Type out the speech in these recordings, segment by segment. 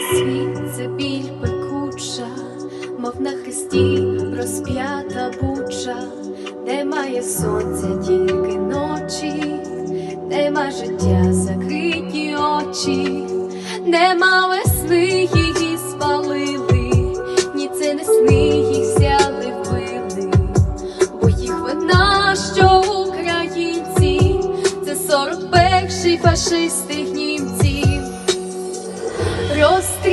серце біль пекуча, мов на хресті розп'ята буча, немає сонця, тільки ночі, нема життя, закриті очі, нема весни, її спалили, ні це не сни, їх взяли вбили, бо їх вина, що українці, це 41-й фашисти німців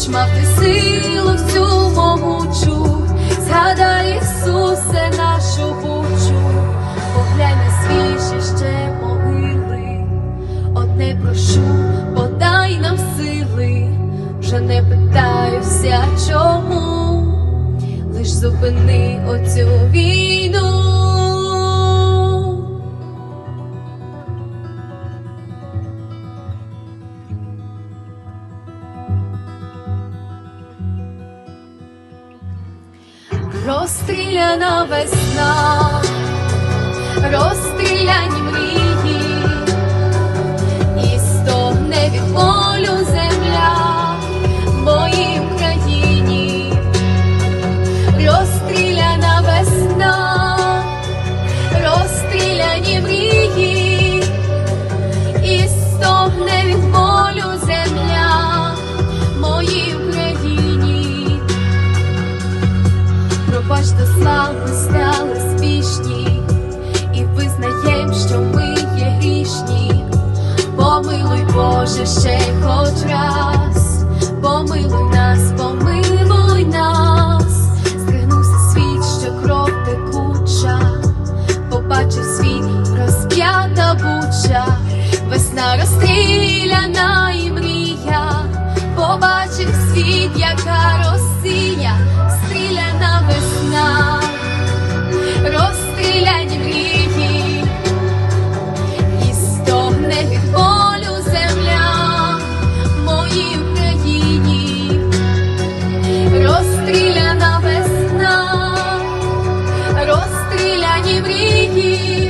хоч мав силу всю могучу, згадай Ісусе нашу бучу. Поглянь на свіжі ще могили, одне прошу, Розстріляна весна. Розстріляні Пробач до слави стали спішні, і визнаєм, що ми є грішні. Помилуй, Боже, ще хоч раз, помилуй нас, помилуй нас, здригнувся світ, що кров текуча, побачив світ розп'ята буча, весна розстріляна і мрія, побачив світ, яка Росія, весна, розстріляні мрії, і стогне від болю земля моїй Україні, розстріляна весна, розстріляні мрії.